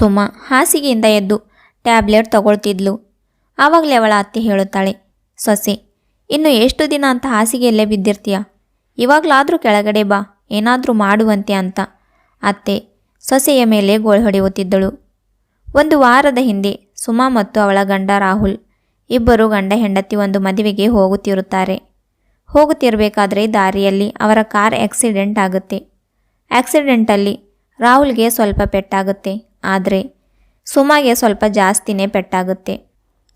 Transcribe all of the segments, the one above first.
ಸುಮ ಹಾಸಿಗೆಯಿಂದ ಎದ್ದು ಟ್ಯಾಬ್ಲೆಟ್ ತಗೊಳ್ತಿದ್ಲು. ಆವಾಗಲೇ ಅವಳ ಅತ್ತೆ ಹೇಳುತ್ತಾಳೆ, ಸೊಸೆ, ಇನ್ನು ಎಷ್ಟು ದಿನ ಅಂತ ಹಾಸಿಗೆಯಲ್ಲೇ ಬಿದ್ದಿರ್ತೀಯ? ಇವಾಗಲಾದರೂ ಕೆಳಗಡೆ ಬಾ, ಏನಾದರೂ ಮಾಡುವಂತೆ ಅಂತ. ಅತ್ತೆ ಸೊಸೆಯ ಮೇಲೆ ಗೋಳು ಹೊಡೆಯುತ್ತಿದ್ದಳು. ಒಂದು ವಾರದ ಹಿಂದೆ ಸುಮಾ ಮತ್ತು ಅವಳ ಗಂಡ ರಾಹುಲ್ ಇಬ್ಬರು ಗಂಡ ಹೆಂಡತಿ ಒಂದು ಮದುವೆಗೆ ಹೋಗುತ್ತಿರುತ್ತಾರೆ. ಹೋಗುತ್ತಿರಬೇಕಾದ್ರೆ ದಾರಿಯಲ್ಲಿ ಅವರ ಕಾರ್ ಆಕ್ಸಿಡೆಂಟ್ ಆಗುತ್ತೆ. ಆಕ್ಸಿಡೆಂಟಲ್ಲಿ ರಾಹುಲ್ಗೆ ಸ್ವಲ್ಪ ಪೆಟ್ಟಾಗುತ್ತೆ. ಆದರೆ ಸುಮಗೆ ಸ್ವಲ್ಪ ಜಾಸ್ತಿನೇ ಪೆಟ್ಟಾಗುತ್ತೆ.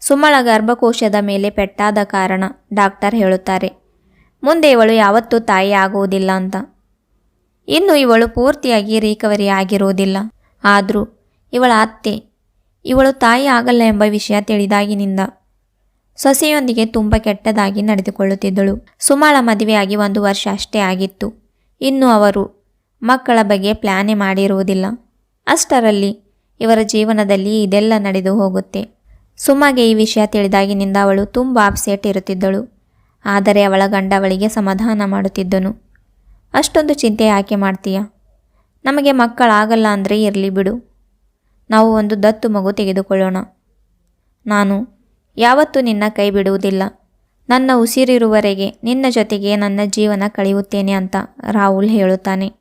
ಸುಮಳ ಗರ್ಭಕೋಶದ ಮೇಲೆ ಪೆಟ್ಟಾದ ಕಾರಣ ಡಾಕ್ಟರ್ ಹೇಳುತ್ತಾರೆ, ಮುಂದೆ ಇವಳು ಯಾವತ್ತೂ ತಾಯಿ ಆಗುವುದಿಲ್ಲ ಅಂತ. ಇನ್ನು ಇವಳು ಪೂರ್ತಿಯಾಗಿ ರಿಕವರಿ ಆಗಿರುವುದಿಲ್ಲ. ಆದರೂ ಇವಳ ಅತ್ತೆ, ಇವಳು ತಾಯಿ ಆಗಲ್ಲ ಎಂಬ ವಿಷಯ ತಿಳಿದಾಗಿನಿಂದ ಸೊಸೆಯೊಂದಿಗೆ ತುಂಬ ಕೆಟ್ಟದಾಗಿ ನಡೆದುಕೊಳ್ಳುತ್ತಿದ್ದಳು. ಸುಮಾಳ ಮದುವೆಯಾಗಿ ಒಂದು ವರ್ಷ ಅಷ್ಟೇ ಆಗಿತ್ತು. ಇನ್ನು ಅವರು ಮಕ್ಕಳ ಬಗ್ಗೆ ಪ್ಲಾನೇ ಮಾಡಿರುವುದಿಲ್ಲ. ಅಷ್ಟರಲ್ಲಿ ಇವರ ಜೀವನದಲ್ಲಿ ಇದೆಲ್ಲ ನಡೆದು ಹೋಗುತ್ತೆ. ಸುಮಾಗೆ ಈ ವಿಷಯ ತಿಳಿದಾಗಿನಿಂದ ಅವಳು ತುಂಬ ಅಪ್ಸೆಟ್ ಇರುತ್ತಿದ್ದಳು. ಆದರೆ ಅವಳ ಗಂಡ ಅವಳಿಗೆ ಸಮಾಧಾನ ಮಾಡುತ್ತಿದ್ದನು. ಅಷ್ಟೊಂದು ಚಿಂತೆ ಯಾಕೆ ಮಾಡ್ತೀಯ? ನಮಗೆ ಮಕ್ಕಳಾಗಲ್ಲ ಅಂದರೆ ಇರಲಿ ಬಿಡು. ನಾವು ಒಂದು ದತ್ತು ಮಗು ತೆಗೆದುಕೊಳ್ಳೋಣ. ನಾನು, ಯಾವತ್ತೂ ನಿನ್ನ ಕೈ ಬಿಡುವುದಿಲ್ಲ. ನನ್ನ ಉಸಿರಿರುವರೆಗೆ ನಿನ್ನ ಜೊತೆಗೆ ನನ್ನ ಜೀವನ ಕಳೆಯುತ್ತೇನೆ ಅಂತ ರಾಹುಲ್ ಹೇಳುತ್ತಾನೆ.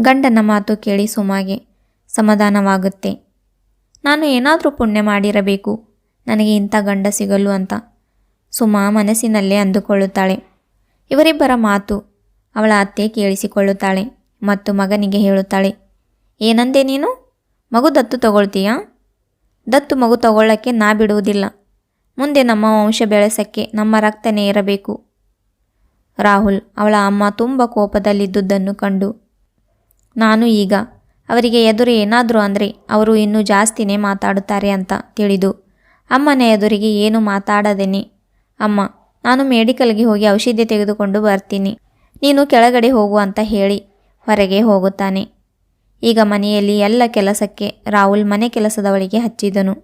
ಗಂಡನ ಮಾತು ಕೇಳಿ ಸುಮಾಗೆ ಸಮಾಧಾನವಾಗುತ್ತೆ. ನಾನು ಏನಾದರೂ ಪುಣ್ಯ ಮಾಡಿರಬೇಕು. ನನಗೆ ಇಂಥ ಗಂಡ ಸಿಗಲು ಅಂತ. ಸುಮಾ ಮನಸ್ಸಿನಲ್ಲೇ ಅಂದುಕೊಳ್ಳುತ್ತಾಳೆ. ಇವರಿಬ್ಬರ ಮಾತು ಅವಳ ಅತ್ತೆ ಕೇಳಿಸಿಕೊಳ್ಳುತ್ತಾಳೆ ಮತ್ತು ಮಗನಿಗೆ ಹೇಳುತ್ತಾಳೆ, ಏನಂದೆ ನೀನು? ಮಗು ದತ್ತು ತಗೊಳ್ತೀಯಾ? ದತ್ತು ಮಗು ತಗೊಳ್ಳೋಕ್ಕೆ ನಾ ಬಿಡುವುದಿಲ್ಲ. ಮುಂದೆ ನಮ್ಮ ವಂಶ ಬೆಳೆಸಕ್ಕೆ ನಮ್ಮ ರಕ್ತನೇ ಇರಬೇಕು. ರಾಹುಲ್ ಅವಳ ಅಮ್ಮ ತುಂಬ ಕೋಪದಲ್ಲಿದ್ದುದನ್ನು ಕಂಡು, ನಾನು ಈಗ ಅವರಿಗೆ ಎದುರು ಏನಾದರೂ ಅಂದರೆ, ಅವರು ಇನ್ನೂ ಜಾಸ್ತಿನೇ ಮಾತಾಡುತ್ತಾರೆ ಅಂತ ತಿಳಿದು, ಅಮ್ಮನ ಎದುರಿಗೆ ಏನು ಮಾತಾಡದೇನೆ? ಅಮ್ಮ, ನಾನು ಮೆಡಿಕಲ್ಗೆ ಹೋಗಿ ಔಷಧಿ ತೆಗೆದುಕೊಂಡು ಬರ್ತೀನಿ. ನೀನು ಕೆಳಗಡೆ ಹೋಗು ಅಂತ ಹೇಳಿ ಹೊರಗೆ ಹೋಗುತ್ತಾನೆ. ಈಗ ಮನೆಯಲ್ಲಿ ಎಲ್ಲ ಕೆಲಸಕ್ಕೆ ರಾಹುಲ್ ಮನೆ ಕೆಲಸದವಳಿಗೆ ಹಚ್ಚಿದನು.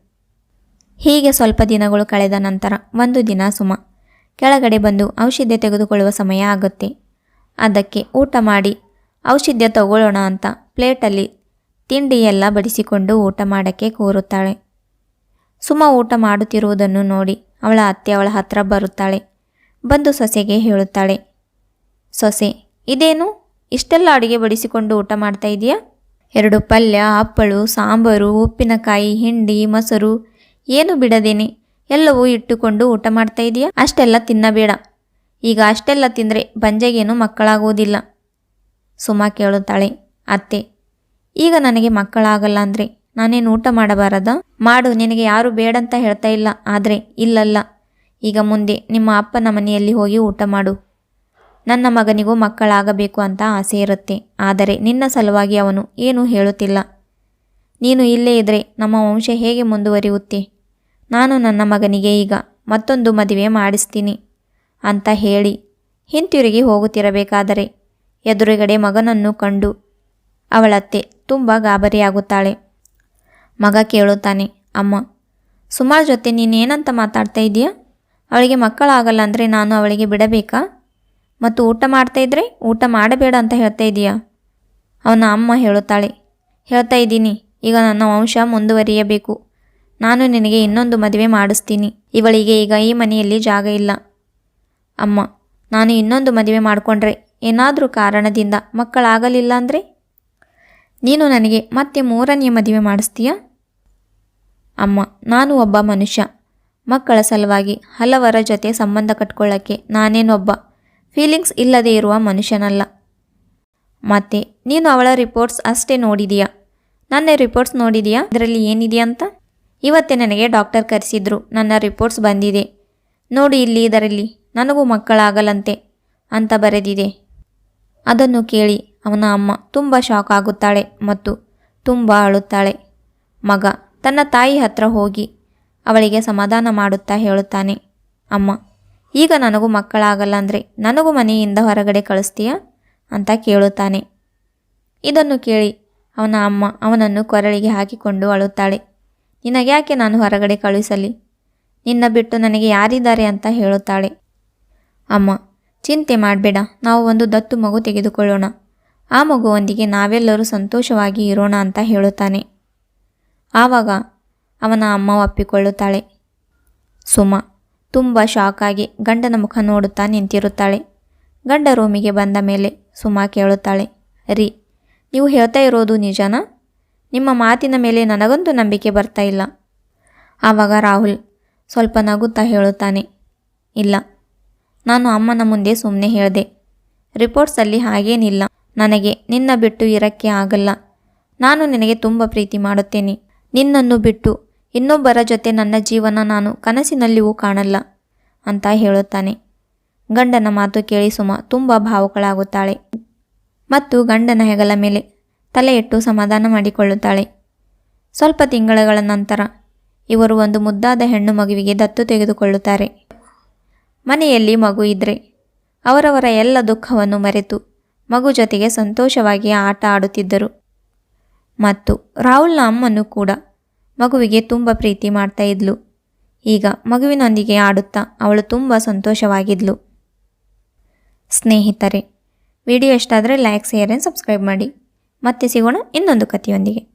ಹೀಗೆ ಸ್ವಲ್ಪ ದಿನಗಳು ಕಳೆದ ನಂತರ ಒಂದು ದಿನ ಸುಮ ಕೆಳಗಡೆ ಬಂದು ಔಷಧಿ ತೆಗೆದುಕೊಳ್ಳುವ ಸಮಯ ಆಗುತ್ತೆ. ಅದಕ್ಕೆ ಊಟ ಮಾಡಿ ಔಷಧ ತಗೊಳ್ಳೋಣ ಅಂತ ಪ್ಲೇಟಲ್ಲಿ ತಿಂಡಿ ಎಲ್ಲ ಬಡಿಸಿಕೊಂಡು ಊಟ ಮಾಡೋಕ್ಕೆ ಕೂರುತ್ತಾಳೆ. ಸುಮ ಊಟ ಮಾಡುತ್ತಿರುವುದನ್ನು ನೋಡಿ ಅವಳ ಅತ್ತೆ ಅವಳ ಹತ್ರ ಬರುತ್ತಾಳೆ. ಬಂದು ಸೊಸೆಗೆ ಹೇಳುತ್ತಾಳೆ, ಸೊಸೆ, ಇದೇನು? ಇಷ್ಟೆಲ್ಲ ಅಡುಗೆ ಬಡಿಸಿಕೊಂಡು ಊಟ ಮಾಡ್ತಾ ಇದೆಯಾ? ಎರಡು ಪಲ್ಯ, ಹಪ್ಪಳು, ಸಾಂಬಾರು, ಉಪ್ಪಿನಕಾಯಿ, ಹಿಂಡಿ, ಮೊಸರು, ಏನು ಬಿಡದೇನೆ? ಎಲ್ಲವೂ ಇಟ್ಟುಕೊಂಡು ಊಟ ಮಾಡ್ತಾ ಇದೆಯಾ? ಅಷ್ಟೆಲ್ಲ ತಿನ್ನಬೇಡ. ಈಗ ಅಷ್ಟೆಲ್ಲ ತಿಂದರೆ ಬಂಜೆಗೇನು ಮಕ್ಕಳಾಗುವುದಿಲ್ಲ. ಸುಮಾ ಕೇಳುತ್ತಾಳೆ, ಅತ್ತೆ, ಈಗ ನನಗೆ ಮಕ್ಕಳಾಗಲ್ಲ ಅಂದರೆ ನಾನೇನು ಊಟ ಮಾಡಬಾರದ? ಮಾಡು, ನಿನಗೆ ಯಾರು ಬೇಡಂತ ಹೇಳ್ತಾ ಇಲ್ಲ, ಆದರೆ ಇಲ್ಲಲ್ಲ. ಈಗ ಮುಂದೆ ನಿಮ್ಮ ಅಪ್ಪನ ಮನೆಯಲ್ಲಿ ಹೋಗಿ ಊಟ ಮಾಡು. ನನ್ನ ಮಗನಿಗೂ ಮಕ್ಕಳಾಗಬೇಕು ಅಂತ ಆಸೆ ಇರುತ್ತೆ, ಆದರೆ ನಿನ್ನ ಸಲುವಾಗಿ ಅವನು ಏನೂ ಹೇಳುತ್ತಿಲ್ಲ. ನೀನು ಇಲ್ಲೇ ಇದ್ದರೆ ನಮ್ಮ ವಂಶ ಹೇಗೆ ಮುಂದುವರಿಯುತ್ತೆ? ನಾನು ನನ್ನ ಮಗನಿಗೆ ಈಗ ಮತ್ತೊಂದು ಮದುವೆ ಮಾಡಿಸ್ತೀನಿ, ಅಂತ ಹೇಳಿ ಹಿಂತಿರುಗಿ ಹೋಗುತ್ತಿರಬೇಕಾದರೆ ಎದುರುಗಡೆ ಮಗನನ್ನು ಕಂಡು ಅವಳತ್ತೆ ತುಂಬ ಗಾಬರಿಯಾಗುತ್ತಾಳೆ. ಮಗ ಕೇಳುತ್ತಾನೆ, ಅಮ್ಮ, ಸುಮಾರು ಜೊತೆ ನೀನೇನಂತ ಮಾತಾಡ್ತಾ ಇದೀಯಾ ಅವಳಿಗೆ ಮಕ್ಕಳಾಗಲ್ಲ ಅಂದರೆ ನಾನು ಅವಳಿಗೆ ಬಿಡಬೇಕಾ? ಮತ್ತು ಊಟ ಮಾಡ್ತಾ ಇದ್ರೆ ಊಟ ಮಾಡಬೇಡ ಅಂತ ಹೇಳ್ತಾ ಇದೀಯಾ ಅವನ ಅಮ್ಮ ಹೇಳುತ್ತಾಳೆ, ಹೇಳ್ತಾ ಇದ್ದೀನಿ, ಈಗ ನನ್ನ ವಂಶ ಮುಂದುವರಿಯಬೇಕು. ನಾನು ನಿನಗೆ ಇನ್ನೊಂದು ಮದುವೆ ಮಾಡಿಸ್ತೀನಿ. ಇವಳಿಗೆ ಈಗ ಈ ಮನೆಯಲ್ಲಿ ಜಾಗ ಇಲ್ಲ. ಅಮ್ಮ, ನಾನು ಇನ್ನೊಂದು ಮದುವೆ ಮಾಡಿಕೊಂಡ್ರೆ ಏನಾದರೂ ಕಾರಣದಿಂದ ಮಕ್ಕಳಾಗಲಿಲ್ಲ ಅಂದರೆ ನೀನು ನನಗೆ ಮತ್ತೆ ಮೂರನೆಯ ಮದುವೆ ಮಾಡಿಸ್ತೀಯಾ? ಅಮ್ಮ, ನಾನು ಒಬ್ಬ ಮನುಷ್ಯ. ಮಕ್ಕಳ ಸಲುವಾಗಿ ಹಲವರ ಜೊತೆ ಸಂಬಂಧ ಕಟ್ಕೊಳ್ಳೋಕ್ಕೆ ನಾನೇನೊಬ್ಬ ಫೀಲಿಂಗ್ಸ್ ಇಲ್ಲದೆ ಇರುವ ಮನುಷ್ಯನಲ್ಲ. ಮತ್ತೆ, ನೀನು ಅವಳ ರಿಪೋರ್ಟ್ಸ್ ಅಷ್ಟೇ ನೋಡಿದೀಯಾ? ನನ್ನ ರಿಪೋರ್ಟ್ಸ್ ನೋಡಿದೀಯಾ? ಅದರಲ್ಲಿ ಏನಿದೆಯಾ ಅಂತ? ಇವತ್ತೇ ನನಗೆ ಡಾಕ್ಟರ್ ಕರೆಸಿದ್ರು, ನನ್ನ ರಿಪೋರ್ಟ್ಸ್ ಬಂದಿದೆ. ನೋಡಿ ಇಲ್ಲಿ ಇದರಲ್ಲಿ, ನನಗೂ ಮಕ್ಕಳಾಗಲಂತೆ ಅಂತ ಬರೆದಿದೆ. ಅದನ್ನು ಕೇಳಿ ಅವನ ಅಮ್ಮ ತುಂಬ ಶಾಕ್ ಆಗುತ್ತಾಳೆ ಮತ್ತು ತುಂಬ ಅಳುತ್ತಾಳೆ. ಮಗ, ತನ್ನ ತಾಯಿ ಹತ್ರ ಹೋಗಿ ಅವಳಿಗೆ ಸಮಾಧಾನ ಮಾಡುತ್ತಾ ಹೇಳುತ್ತಾನೆ. ಅಮ್ಮ, ಈಗ ನನಗೂ ಮಕ್ಕಳಾಗಲ್ಲ ಅಂದರೆ ನನಗೂ ಮನೆಯಿಂದ ಹೊರಗಡೆ ಕಳಿಸ್ತೀಯಾ? ಅಂತ ಕೇಳುತ್ತಾನೆ. ಇದನ್ನು ಕೇಳಿ ಅವನ ಅಮ್ಮ ಅವನನ್ನು ಕೊರಳಿಗೆ ಹಾಕಿಕೊಂಡು ಅಳುತ್ತಾಳೆ. ನಿನಗ್ಯಾಕೆ ನಾನು ಹೊರಗಡೆ ಕಳುಹಿಸಲಿ ನಿನ್ನ ಬಿಟ್ಟು ನನಗೆ ಯಾರಿದ್ದಾರೆ ಅಂತ ಹೇಳುತ್ತಾಳೆ. ಅಮ್ಮ ಚಿಂತೆ ಮಾಡಬೇಡ, ನಾವು ಒಂದು ದತ್ತು ಮಗು ತೆಗೆದುಕೊಳ್ಳೋಣ. ಆ ಮಗುವೊಂದಿಗೆ ನಾವೆಲ್ಲರೂ ಸಂತೋಷವಾಗಿ ಇರೋಣ ಅಂತ ಹೇಳುತ್ತಾನೆ. ಆವಾಗ ಅವನ ಅಮ್ಮ ಒಪ್ಪಿಕೊಳ್ಳುತ್ತಾಳೆ. ಸುಮ ತುಂಬ ಶಾಕಾಗಿ ಗಂಡನ ಮುಖ ನೋಡುತ್ತಾ ನಿಂತಿರುತ್ತಾಳೆ. ಗಂಡ ರೂಮಿಗೆ ಬಂದ ಮೇಲೆ ಸುಮಾ ಕೇಳುತ್ತಾಳೆ, ರೀ, ನೀವು ಹೇಳ್ತಾ ಇರೋದು ನಿಜನಾ? ನಿಮ್ಮ ಮಾತಿನ ಮೇಲೆ ನನಗಂತೂ ನಂಬಿಕೆ ಬರ್ತಾ ಇಲ್ಲ. ಆವಾಗ ರಾಹುಲ್ ಸ್ವಲ್ಪ ನಗುತ್ತಾ ಹೇಳುತ್ತಾನೆ, ಇಲ್ಲ ನಾನು ಅಮ್ಮನ ಮುಂದೆ ಸುಮ್ಮನೆ ಹೇಳಿದೆ. ರಿಪೋರ್ಟ್ಸಲ್ಲಿ ಹಾಗೇನಿಲ್ಲ. ನನಗೆ ನಿನ್ನ ಬಿಟ್ಟು ಇರಕ್ಕೆ ಆಗಲ್ಲ. ನಾನು ನಿನಗೆ ತುಂಬ ಪ್ರೀತಿ ಮಾಡುತ್ತೇನೆ. ನಿನ್ನನ್ನು ಬಿಟ್ಟು ಇನ್ನೊಬ್ಬರ ಜೊತೆ ನನ್ನ ಜೀವನ ನಾನು ಕನಸಿನಲ್ಲಿಯೂ ಕಾಣಲ್ಲ ಅಂತ ಹೇಳುತ್ತಾನೆ. ಗಂಡನ ಮಾತು ಕೇಳಿ ಸುಮ ತುಂಬ ಭಾವುಕಳಾಗುತ್ತಾಳೆ. ಮತ್ತು ಗಂಡನ ಹೆಗಲ ಮೇಲೆ ತಲೆ ಇಟ್ಟು ಸಮಾಧಾನ ಮಾಡಿಕೊಳ್ಳುತ್ತಾಳೆ. ಸ್ವಲ್ಪ ತಿಂಗಳುಗಳ ನಂತರ ಇವರು ಒಂದು ಮುದ್ದಾದ ಹೆಣ್ಣು ಮಗುವಿಗೆ ದತ್ತು ತೆಗೆದುಕೊಳ್ಳುತ್ತಾರೆ. ಮನೆಯಲ್ಲಿ ಮಗು ಇದ್ರೆ. ಅವರವರ ಎಲ್ಲ ದುಃಖವನ್ನು ಮರೆತು ಮಗು ಜೊತೆಗೆ ಸಂತೋಷವಾಗಿ ಆಟ ಆಡುತ್ತಿದ್ದರು. ಮತ್ತು ರಾಹುಲ್ನ ಅಮ್ಮನು ಕೂಡ ಮಗುವಿಗೆ ತುಂಬ ಪ್ರೀತಿ ಮಾಡ್ತಾ ಇದ್ಲು. ಈಗ ಮಗುವಿನೊಂದಿಗೆ ಆಡುತ್ತಾ ಅವಳು ತುಂಬ ಸಂತೋಷವಾಗಿದ್ಲು. ಸ್ನೇಹಿತರೆ, ವಿಡಿಯೋ ಇಷ್ಟ ಆದರೆ ಲೈಕ್ ಶೇರ್ ಆ್ಯಂಡ್ ಸಬ್ಸ್ಕ್ರೈಬ್ ಮಾಡಿ. ಮತ್ತೆ ಸಿಗೋಣ ಇನ್ನೊಂದು ಕಥೆಯೊಂದಿಗೆ.